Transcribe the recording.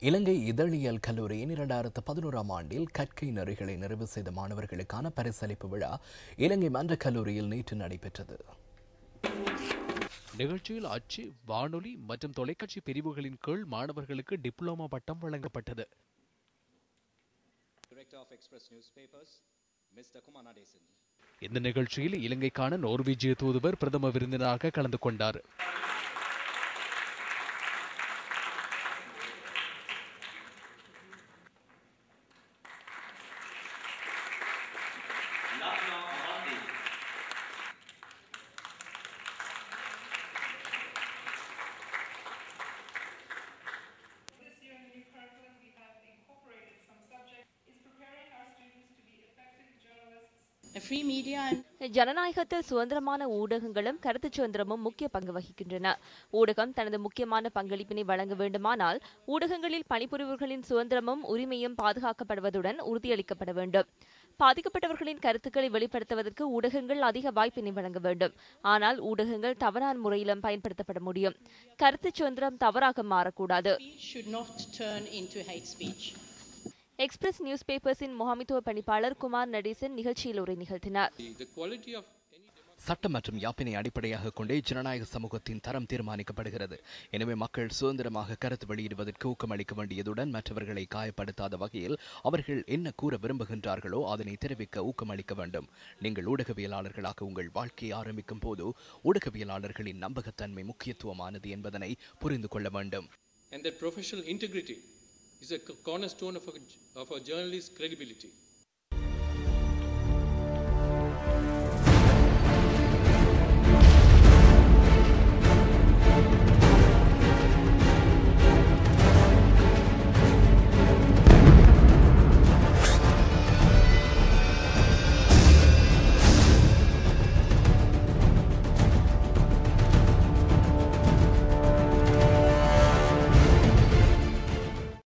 இலங்கை இதழியல் கல்லூரியின் இரண்டாயிரத்து பதினோராம் ஆண்டில் கற்கை நெறிகளை நிறைவு செய்த மாணவர்களுக்கான பரிசளிப்பு விழா இலங்கை மன்ற கல்லூரியில் நேற்று நடைபெற்றது. நிகழ்ச்சியில் அச்சு வானொலி மற்றும் தொலைக்காட்சி பிரிவுகளின் கீழ் மாணவர்களுக்கு டிப்ளோமா பட்டம் வழங்கப்பட்டது. இந்த நிகழ்ச்சியில் இலங்கைக்கான நோர்வீஜிய தூதுவர் பிரதம விருந்தினராக கலந்து கொண்டார். Not long. ஜனநாயகத்தில் சுதந்திரமான ஊடகங்களும் கருத்து சுதந்திரமும் முக்கிய பங்கு வகிக்கின்றன. ஊடகம் தனது முக்கியமான பங்களிப்பினை வழங்க வேண்டுமானால் ஊடகங்களில் பணிபுரிபவர்களின் சுதந்திரமும் உரிமையும் பாதுகாக்கப்படுவதுடன் உறுதியளிக்கப்பட வேண்டும். பாதிக்கப்பட்டவர்களின் கருத்துக்களை வெளிப்படுத்துவதற்கு ஊடகங்கள் அதிக வாய்ப்பினை வழங்க வேண்டும். ஆனால் ஊடகங்கள் தவறான முறையிலும் பயன்படுத்தப்பட முடியும். கருத்து சுதந்திரம் தவறாக மாறக்கூடாது. எக்ஸ்பிரஸ் நியூஸ் பேப்பர்ஸின் முகாமித்துவ பணிப்பாளர் குமார் நடேசன் நிகழ்ச்சியில் உரை நிகழ்த்தினார். சட்டம் மற்றும் யாப்பினை அடிப்படையாக கொண்டே ஜனநாயக சமூகத்தின் தரம் தீர்மானிக்கப்படுகிறது. எனவே மக்கள் சுதந்திரமாக கருத்து வெளியிடுவதற்கு ஊக்கமளிக்க வேண்டியதுடன் மற்றவர்களை காயப்படுத்தாத வகையில் அவர்கள் என்ன கூற விரும்புகின்றார்களோ அதனை தெரிவிக்க ஊக்கமளிக்க வேண்டும். நீங்கள் ஊடகவியலாளர்களாக உங்கள் வாழ்க்கையை ஆரம்பிக்கும் போது ஊடகவியலாளர்களின் நம்பகத்தன்மை முக்கியத்துவமானது என்பதனை புரிந்து கொள்ள வேண்டும். And that professional integrity is a cornerstone of a, of a journalist's credibility.